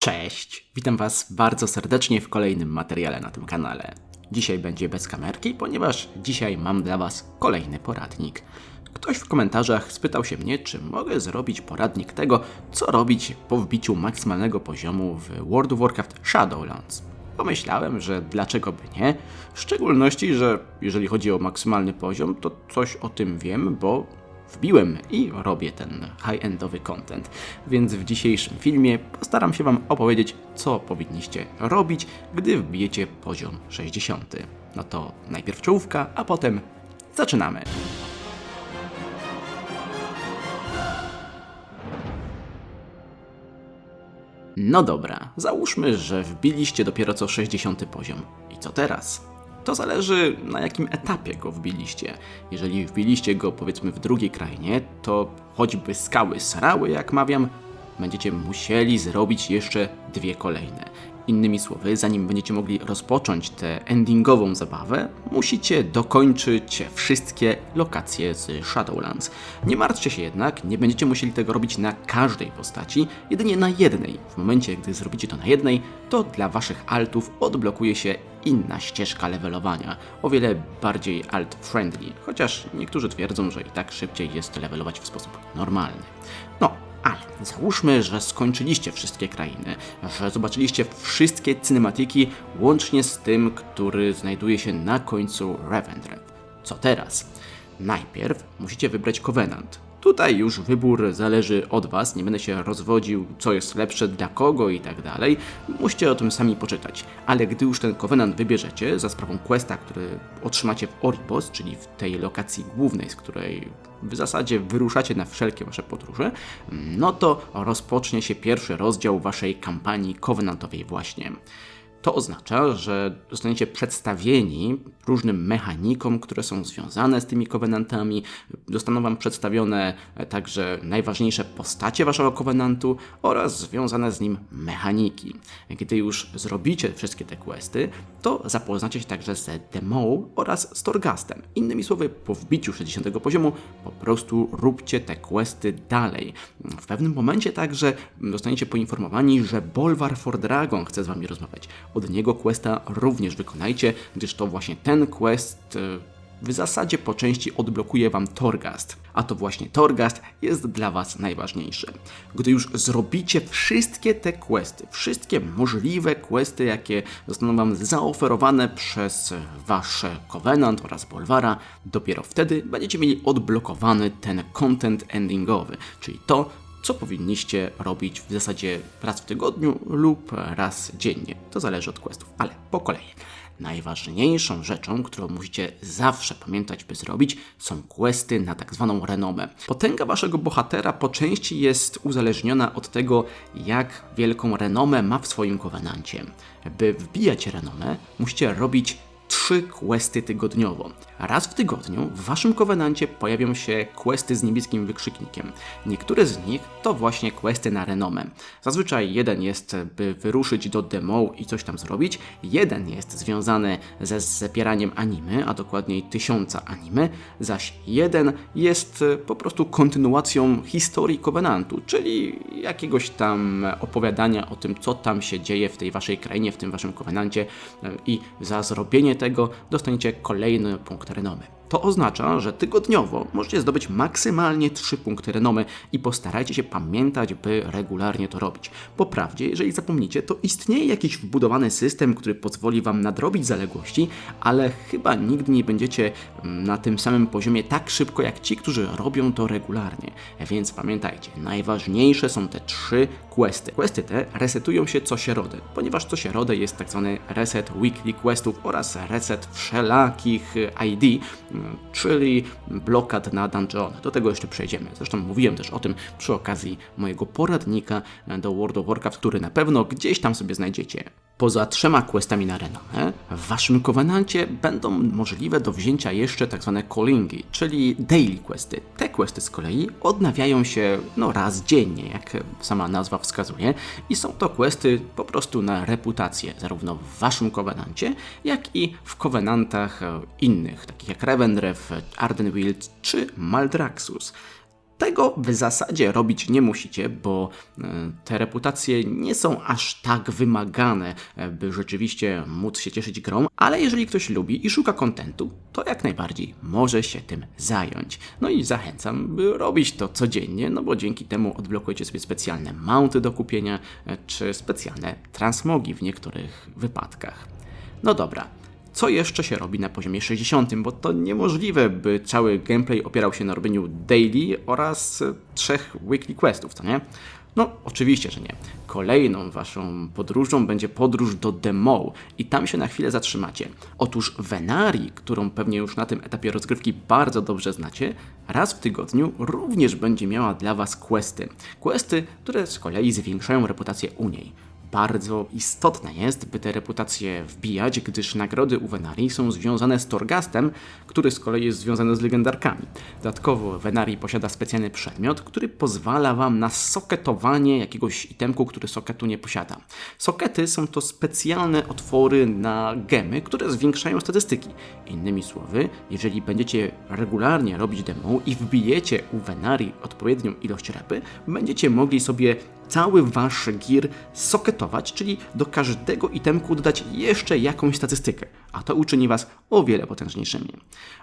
Cześć, witam Was bardzo serdecznie w kolejnym materiale na tym kanale. Dzisiaj będzie bez kamerki, ponieważ dzisiaj mam dla Was kolejny poradnik. Ktoś w komentarzach spytał się mnie, czy mogę zrobić poradnik tego, co robić po wbiciu maksymalnego poziomu w World of Warcraft Shadowlands. Pomyślałem, że dlaczego by nie, w szczególności, że jeżeli chodzi o maksymalny poziom, to coś o tym wiem, bo wbiłem i robię ten high-endowy content. Więc w dzisiejszym filmie postaram się Wam opowiedzieć, co powinniście robić, gdy wbijecie poziom 60. No to najpierw czołówka, a potem zaczynamy. No dobra, załóżmy, że wbiliście dopiero co 60 poziom. I co teraz? To zależy na jakim etapie go wbiliście. Jeżeli wbiliście go powiedzmy w drugiej krainie, to choćby skały srały, jak mawiam, będziecie musieli zrobić jeszcze dwie kolejne. Innymi słowy, zanim będziecie mogli rozpocząć tę endingową zabawę, musicie dokończyć wszystkie lokacje z Shadowlands. Nie martwcie się jednak, nie będziecie musieli tego robić na każdej postaci, jedynie na jednej. W momencie, gdy zrobicie to na jednej, to dla waszych altów odblokuje się inna ścieżka levelowania, o wiele bardziej alt-friendly, chociaż niektórzy twierdzą, że i tak szybciej jest levelować w sposób normalny. No, załóżmy, że skończyliście wszystkie krainy, że zobaczyliście wszystkie cynematiki, łącznie z tym, który znajduje się na końcu Revendreth. Co teraz? Najpierw musicie wybrać Covenant. Tutaj już wybór zależy od Was, nie będę się rozwodził, co jest lepsze dla kogo i tak dalej. Musicie o tym sami poczytać. Ale gdy już ten Covenant wybierzecie za sprawą questa, który otrzymacie w Oribos, czyli w tej lokacji głównej, z której w zasadzie wyruszacie na wszelkie Wasze podróże, no to rozpocznie się pierwszy rozdział Waszej kampanii Covenantowej właśnie. To oznacza, że zostaniecie przedstawieni różnym mechanikom, które są związane z tymi kowenantami. Zostaną Wam przedstawione także najważniejsze postacie Waszego kowenantu oraz związane z nim mechaniki. Gdy już zrobicie wszystkie te questy, to zapoznacie się także z Demo oraz z Torgastem. Innymi słowy, po wbiciu 60 poziomu po prostu róbcie te questy dalej. W pewnym momencie także zostaniecie poinformowani, że Bolvar for Dragon chce z Wami rozmawiać od niego questa również wykonajcie, gdyż to właśnie ten quest e, w zasadzie po części odblokuje Wam Torgast, a to właśnie Torgast jest dla Was najważniejszy. Gdy już zrobicie wszystkie te questy, wszystkie możliwe questy, jakie zostaną Wam zaoferowane przez Wasze Covenant oraz Bolvara, dopiero wtedy będziecie mieli odblokowany ten content endingowy, czyli to, co powinniście robić w zasadzie raz w tygodniu lub raz dziennie. To zależy od questów, ale po kolei. Najważniejszą rzeczą, którą musicie zawsze pamiętać, by zrobić, są questy na tak zwaną renomę. Potęga waszego bohatera po części jest uzależniona od tego, jak wielką renomę ma w swoim kowenancie. By wbijać renomę, musicie robić trzy questy tygodniowo. Raz w tygodniu w waszym kowenancie pojawią się questy z niebieskim wykrzyknikiem. Niektóre z nich to właśnie questy na renomę. Zazwyczaj jeden jest, by wyruszyć do demo i coś tam zrobić, jeden jest związany ze zbieraniem animy, a dokładniej tysiąca animy, zaś jeden jest po prostu kontynuacją historii kowenantu, czyli jakiegoś tam opowiadania o tym, co tam się dzieje w tej waszej krainie, w tym waszym kowenancie i za zrobienie tego dostaniecie kolejny punkt renomy. To oznacza, że tygodniowo możecie zdobyć maksymalnie 3 punkty renomy i postarajcie się pamiętać, by regularnie to robić. Po prawdzie, jeżeli zapomnicie, to istnieje jakiś wbudowany system, który pozwoli Wam nadrobić zaległości, ale chyba nigdy nie będziecie mm, na tym samym poziomie tak szybko jak ci, którzy robią to regularnie. Więc pamiętajcie, najważniejsze są te trzy questy. Questy te resetują się co środę, ponieważ co środę jest tak zwany reset weekly questów oraz reset wszelakich ID, czyli blokad na dungeon. Do tego jeszcze przejdziemy. Zresztą mówiłem też o tym przy okazji mojego poradnika do World of Warcraft, który na pewno gdzieś tam sobie znajdziecie. Poza trzema questami na renomę, w waszym kowenancie będą możliwe do wzięcia jeszcze tak zwane callingi, czyli daily questy. Te questy z kolei odnawiają się no raz dziennie, jak sama nazwa wskazuje, i są to questy po prostu na reputację, zarówno w waszym kowenancie, jak i w kowenantach innych, takich jak Revendreth, Ardenwild czy Maldraxxus. Tego w zasadzie robić nie musicie, bo e, te reputacje nie są aż tak wymagane, e, by rzeczywiście móc się cieszyć grą, ale jeżeli ktoś lubi i szuka kontentu, to jak najbardziej może się tym zająć. No i zachęcam, by robić to codziennie, no bo dzięki temu odblokujecie sobie specjalne mounty do kupienia, e, czy specjalne transmogi w niektórych wypadkach. No dobra, co jeszcze się robi na poziomie 60, bo to niemożliwe, by cały gameplay opierał się na robieniu daily oraz trzech weekly questów, co nie? No, oczywiście, że nie. Kolejną waszą podróżą będzie podróż do Demo i tam się na chwilę zatrzymacie. Otóż Venari, którą pewnie już na tym etapie rozgrywki bardzo dobrze znacie, raz w tygodniu również będzie miała dla was questy. Questy, które z kolei zwiększają reputację u niej bardzo istotne jest, by te reputacje wbijać, gdyż nagrody u Venari są związane z Torgastem, który z kolei jest związany z legendarkami. Dodatkowo Venari posiada specjalny przedmiot, który pozwala Wam na soketowanie jakiegoś itemku, który soketu nie posiada. Sokety są to specjalne otwory na gemy, które zwiększają statystyki. Innymi słowy, jeżeli będziecie regularnie robić demo i wbijecie u Venari odpowiednią ilość repy, będziecie mogli sobie cały wasz gear soketować, czyli do każdego itemku dodać jeszcze jakąś statystykę, a to uczyni was o wiele potężniejszymi.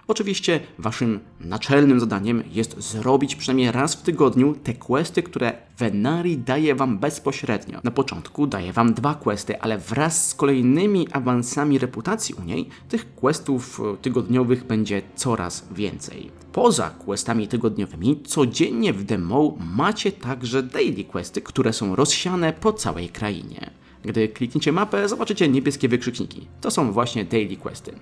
Oczywiście waszym naczelnym zadaniem jest zrobić przynajmniej raz w tygodniu te questy, które Venari daje wam bezpośrednio. Na początku daje wam dwa questy, ale wraz z kolejnymi awansami reputacji u niej, tych questów e, tygodniowych będzie coraz więcej. Poza questami tygodniowymi, codziennie w demo macie także daily questy, które są rozsiane po całej krainie. Gdy klikniecie mapę, zobaczycie niebieskie wykrzykniki. To są właśnie daily questy.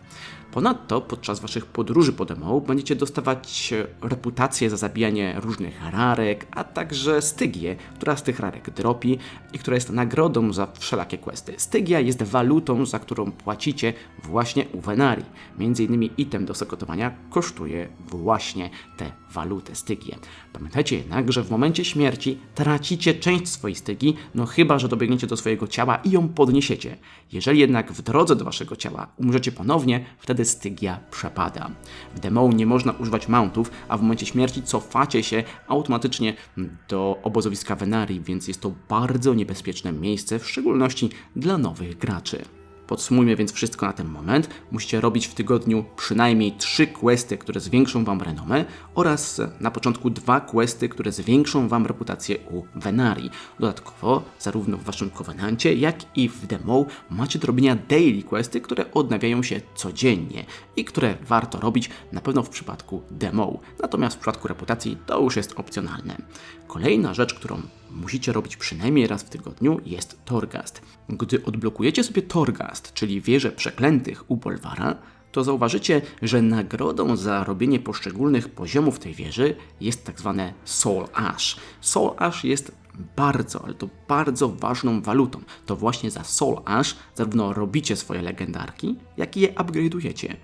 Ponadto podczas waszych podróży po demo będziecie dostawać reputację za zabijanie różnych rarek, a także stygię, która z tych rarek dropi i która jest nagrodą za wszelakie questy. Stygia jest walutą, za którą płacicie właśnie u Venari. Między innymi item do sekotowania kosztuje właśnie tę walutę stygię. Pamiętajcie jednak, że w momencie śmierci tracicie część swojej stygi, no chyba, że dobiegniecie do swojego ciała i ją podniesiecie. Jeżeli jednak w drodze do waszego ciała umrzecie ponownie, wtedy stygia przepada. W demo nie można używać mountów, a w momencie śmierci cofacie się automatycznie do obozowiska Venari, więc jest to bardzo niebezpieczne miejsce, w szczególności dla nowych graczy. Podsumujmy więc wszystko na ten moment. Musicie robić w tygodniu przynajmniej trzy questy, które zwiększą Wam renomę oraz na początku dwa questy, które zwiększą Wam reputację u Venari. Dodatkowo, zarówno w Waszym Covenancie, jak i w demo macie do robienia daily questy, które odnawiają się codziennie i które warto robić na pewno w przypadku demo. Natomiast w przypadku reputacji to już jest opcjonalne. Kolejna rzecz, którą musicie robić przynajmniej raz w tygodniu, jest Torgast. Gdy odblokujecie sobie Torgast, czyli wieżę przeklętych u Bolwara, to zauważycie, że nagrodą za robienie poszczególnych poziomów tej wieży jest tak zwane Soul Ash. Soul Ash jest bardzo, ale to bardzo ważną walutą. To właśnie za Soul Ash zarówno robicie swoje legendarki, jak i je upgrade'ujecie.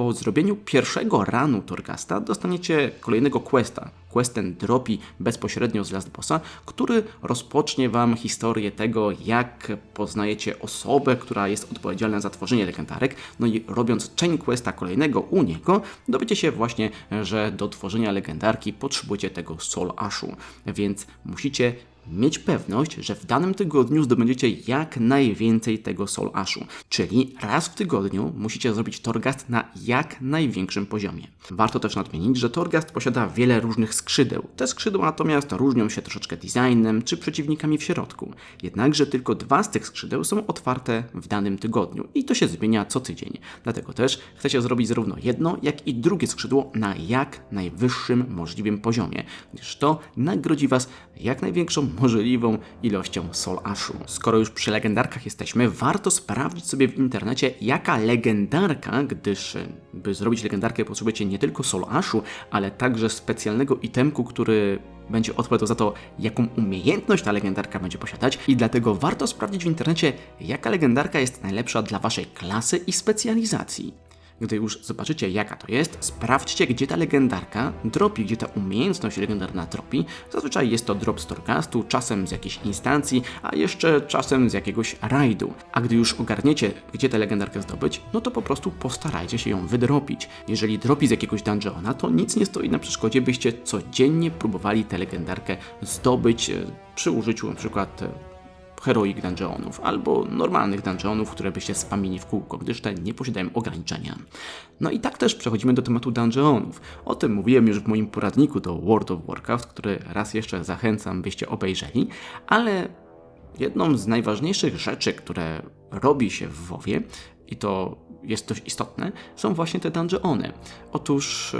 Po zrobieniu pierwszego ranu Torgasta dostaniecie kolejnego questa. Quest ten dropi bezpośrednio z Last Bossa, który rozpocznie Wam historię tego, jak poznajecie osobę, która jest odpowiedzialna za tworzenie legendarek. No i robiąc chain questa kolejnego u niego, dowiecie się właśnie, że do tworzenia legendarki potrzebujecie tego Soul Ashu, więc musicie mieć pewność, że w danym tygodniu zdobędziecie jak najwięcej tego Soul Ashu. Czyli raz w tygodniu musicie zrobić Torgast na jak największym poziomie. Warto też nadmienić, że Torgast posiada wiele różnych skrzydeł. Te skrzydła natomiast różnią się troszeczkę designem czy przeciwnikami w środku. Jednakże tylko dwa z tych skrzydeł są otwarte w danym tygodniu i to się zmienia co tydzień. Dlatego też chcecie zrobić zarówno jedno, jak i drugie skrzydło na jak najwyższym możliwym poziomie, gdyż to nagrodzi Was jak największą możliwą ilością Soul Ashu. Skoro już przy legendarkach jesteśmy, warto sprawdzić sobie w internecie, jaka legendarka, gdyż by zrobić legendarkę potrzebujecie nie tylko Soul Ashu, ale także specjalnego itemku, który będzie odpowiadał za to, jaką umiejętność ta legendarka będzie posiadać i dlatego warto sprawdzić w internecie, jaka legendarka jest najlepsza dla Waszej klasy i specjalizacji. Gdy już zobaczycie jaka to jest, sprawdźcie gdzie ta legendarka dropi, gdzie ta umiejętność legendarna dropi. Zazwyczaj jest to drop z Torgastu, czasem z jakiejś instancji, a jeszcze czasem z jakiegoś rajdu. A gdy już ogarniecie gdzie tę legendarkę zdobyć, no to po prostu postarajcie się ją wydropić. Jeżeli dropi z jakiegoś dungeona, to nic nie stoi na przeszkodzie, byście codziennie próbowali tę legendarkę zdobyć e, przy użyciu na heroic dungeonów albo normalnych dungeonów, które byście spamili w kółko, gdyż te nie posiadają ograniczenia. No i tak też przechodzimy do tematu dungeonów. O tym mówiłem już w moim poradniku do World of Warcraft, który raz jeszcze zachęcam, byście obejrzeli, ale jedną z najważniejszych rzeczy, które robi się w WoWie i to jest dość istotne, są właśnie te dungeony. Otóż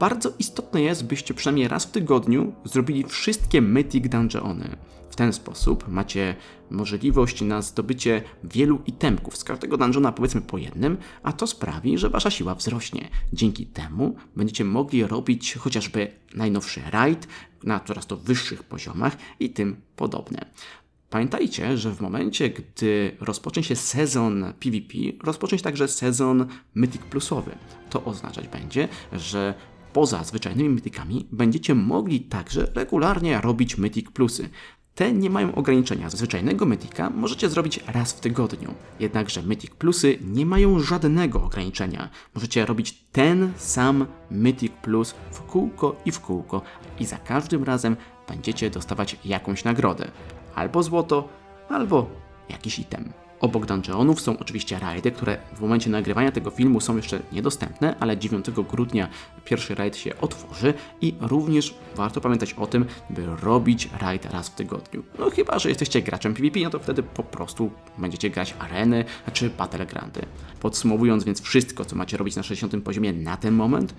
bardzo istotne jest, byście przynajmniej raz w tygodniu zrobili wszystkie Mythic Dungeony. W ten sposób macie możliwość na zdobycie wielu itemków z każdego dungeona powiedzmy po jednym, a to sprawi, że wasza siła wzrośnie. Dzięki temu będziecie mogli robić chociażby najnowszy raid na coraz to wyższych poziomach i tym podobne. Pamiętajcie, że w momencie, gdy rozpocznie się sezon PvP, rozpocznie się także sezon Mythic Plusowy. To oznaczać będzie, że poza zwyczajnymi mythikami będziecie mogli także regularnie robić Mythic Plusy. Te nie mają ograniczenia. Zwyczajnego Mythika możecie zrobić raz w tygodniu. Jednakże Mythic Plusy nie mają żadnego ograniczenia. Możecie robić ten sam Mythic Plus w kółko i w kółko i za każdym razem będziecie dostawać jakąś nagrodę. Albo złoto, albo jakiś item. Obok dungeonów są oczywiście rajdy, które w momencie nagrywania tego filmu są jeszcze niedostępne, ale 9 grudnia pierwszy rajd się otworzy i również warto pamiętać o tym, by robić rajd raz w tygodniu. No chyba, że jesteście graczem PvP, no to wtedy po prostu będziecie grać areny czy battlegrandy. Podsumowując więc wszystko, co macie robić na 60 poziomie na ten moment,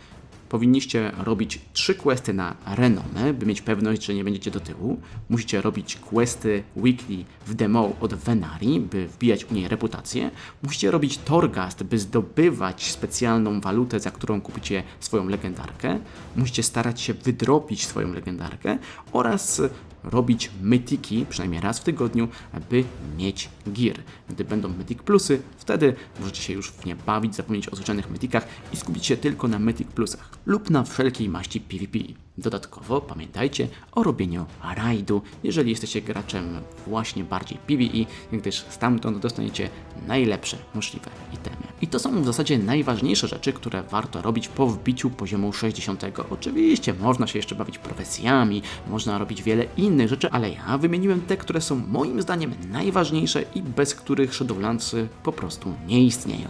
powinniście robić trzy questy na renomę, by mieć pewność, że nie będziecie do tyłu. Musicie robić questy weekly w demo od Venari, by wbijać u niej reputację. Musicie robić Torgast, by zdobywać specjalną walutę, za którą kupicie swoją legendarkę. Musicie starać się wydropić swoją legendarkę oraz robić mytiki, przynajmniej raz w tygodniu, by mieć gear. Gdy będą mythic plusy, wtedy możecie się już w nie bawić, zapomnieć o zwyczajnych mythikach i skupić się tylko na mythic plusach lub na wszelkiej maści PvP. Dodatkowo pamiętajcie o robieniu rajdu, jeżeli jesteście graczem właśnie bardziej PvE, gdyż stamtąd dostaniecie najlepsze możliwe itemy. I to są w zasadzie najważniejsze rzeczy, które warto robić po wbiciu poziomu 60. Oczywiście można się jeszcze bawić profesjami, można robić wiele innych rzeczy, ale ja wymieniłem te, które są moim zdaniem najważniejsze i bez których Shadowlandsy po prostu nie istnieją.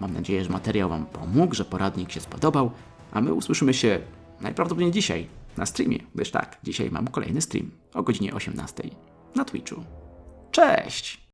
Mam nadzieję, że materiał Wam pomógł, że poradnik się spodobał, a my usłyszymy się najprawdopodobniej dzisiaj na streamie, gdyż tak, dzisiaj mam kolejny stream o godzinie 18 na Twitchu. Cześć!